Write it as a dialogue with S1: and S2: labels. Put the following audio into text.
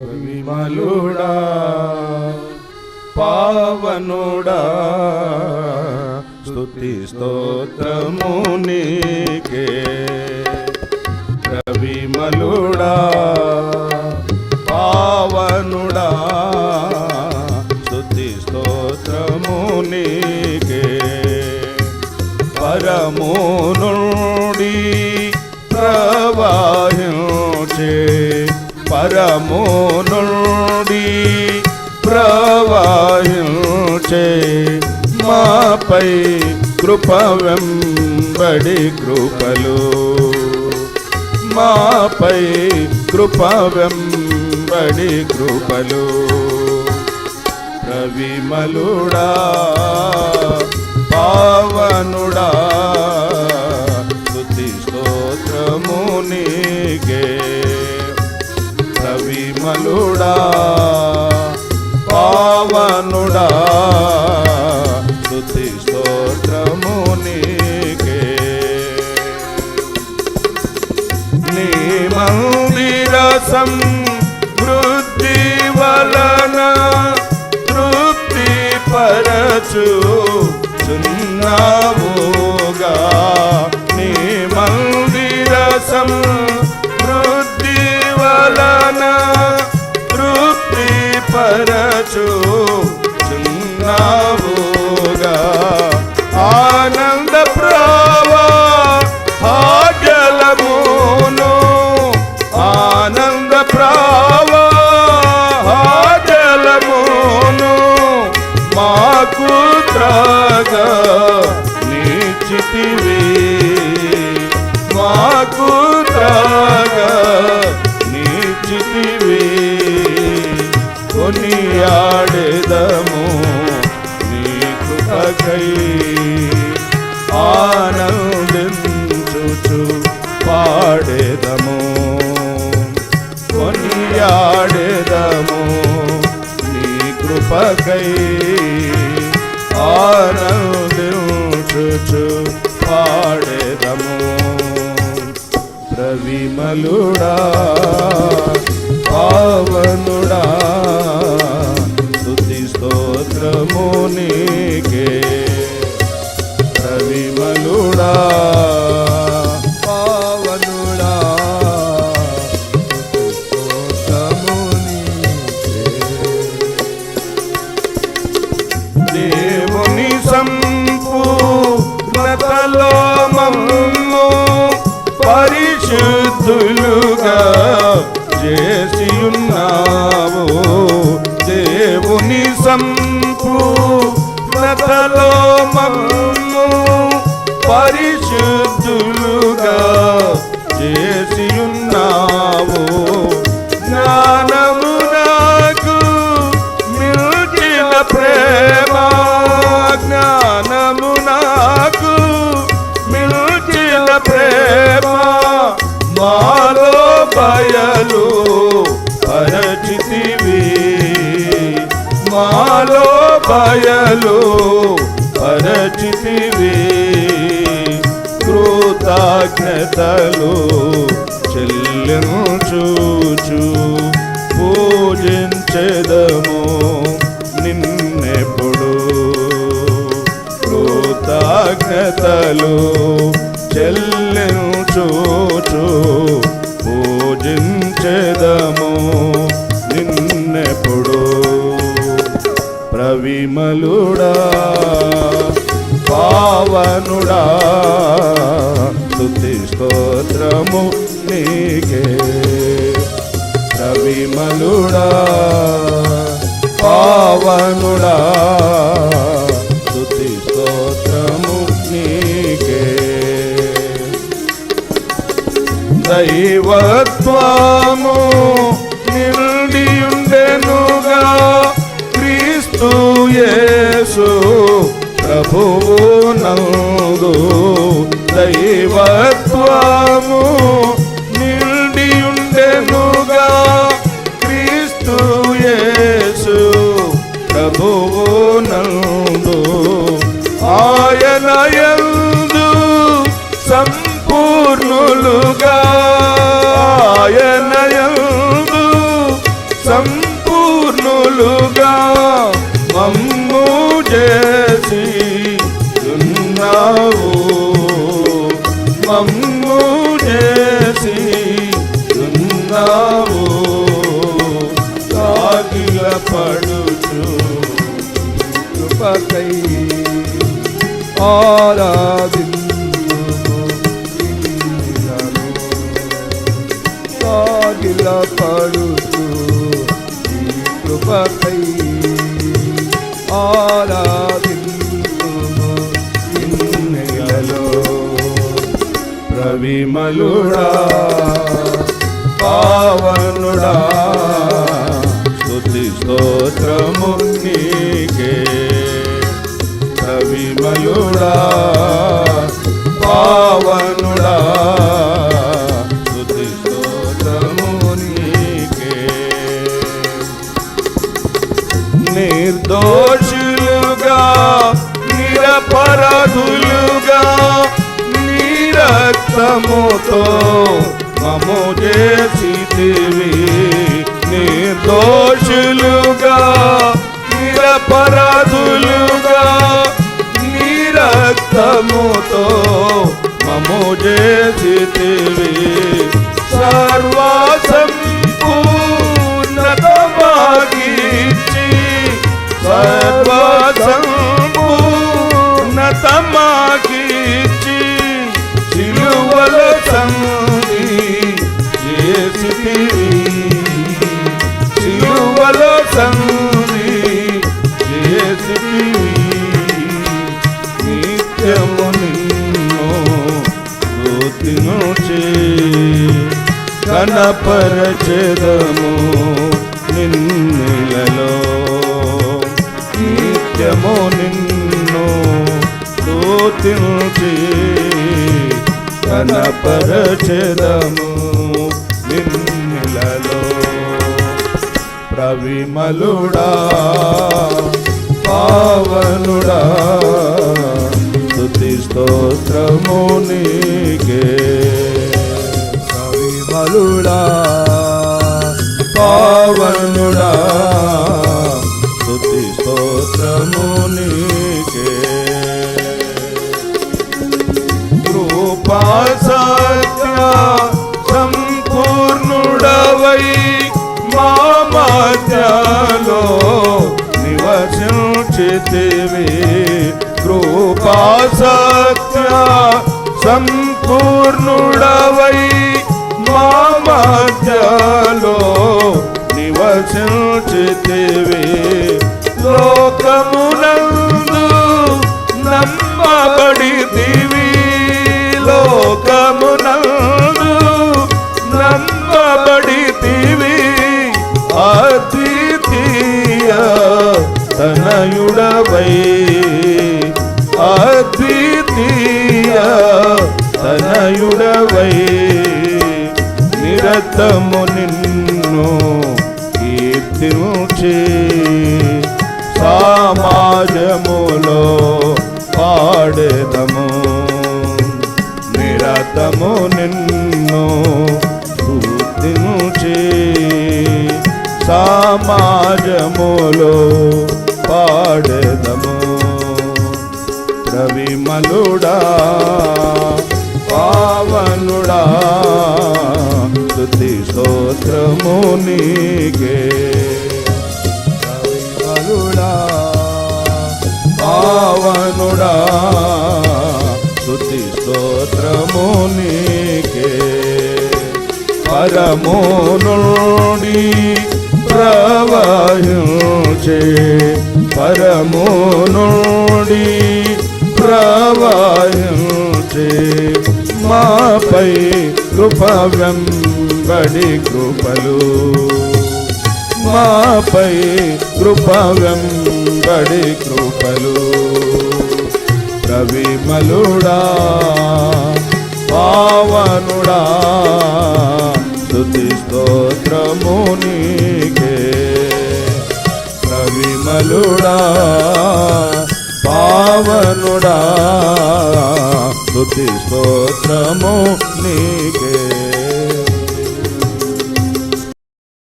S1: విమలుడా పావనుడా స్తుతి స్తోత్రము నీకే. కవిమలుడా కృప వెంబడి కృపలు. మాపై కృప వెంబడి కృపలు. రవిమలుడా పావనుడా స్తుతి స్తోత్రము రవిమలుడా పావనుడా పరచు నీ మందిర సమృద్ధి వలన తృప్తి పరచు కొనియాడేదము కొనియాడేదము నీ కృపకై ఆనందించుచు పాడేదము. ప్రవిమలుడా పావను దేవుని సంపూర్ణతలో మమ్ము పరిశుద్ధులుగా చేసి ఉన్నావు దేవుని సంపూర్ణతలో మమ్ము పరి మాలో బయలు పరచితివి చెల్లెను చూచు పూజించెదము నిన్నెప్పుడు. కృతజ్ఞతలు చెల్లెను చూ విమలుడా పావనుడా స్తుతి స్తోత్రము నీకే. ప్రవిమలుడా పావనుడా స్తుతి స్తోత్రము నీకే. దైవత్వము యేసు ప్రభువు నందు దయే
S2: కృపకై ఆరాధిందుము సాగిల పడుతూ ఈ కృపకై ఆరాధిందుము
S1: నిన్నెలలో ప్రవిమలుడా పావనుడా స్తుతి స్తోత్రము ప్రవిమలుడా పావనుడా స్తుతి స్తోత్రము నీకే నిర్దోషులుగా నిరపరాధులుగా నీ రక్తముతో మము చేసితివి నిర్దోషులుగా నిరపరాధులుగా రక్తముతో మము చేసితివి సర్వసంపూర్ణతమాగిచి సర్వసంపూర్ణతమాగిచి సిలువల సంధి చేసితివి స్తుతించే కనపరచెదము నిన్నెలలో. నిత్యము నిన్ను స్తుతించి కనపరచెదము నిన్నెలలో. ప్రవిమలుడా పావనుడా స్తుతి స్తోత్రము నీకే పావనుడా స్తుతి స్తోత్రము నీకే. కృపా సత్య సంపూర్ణుడవై మా మధ్యలో నివసించితివి. కృపా సత్య సంపూర్ణుడవై మధ్యలో నివసించితివి. నిరతము నిన్ను కీర్తించి సమాజములో పాడెదము. నిరతము నిన్ను కీర్తించి సమాజములో పాడెదము. రవిమలుడా స్తోత్రము నీకే.
S2: కవిమలుడా
S1: పావనుడా స్తుతి స్తోత్రము నీకే. పరము నుండి ప్రవహించే పరము నుండి ప్రవహించే మాపై కృప వెంబడి కృపలు. మాపై కృప వెంబడి కృపలు. రవిమలుడా పావనుడా స్తుతి స్తోత్రము రవిమలుడా ప్రవిమలుడా పావనుడా స్తుతి స్తోత్రము నీకే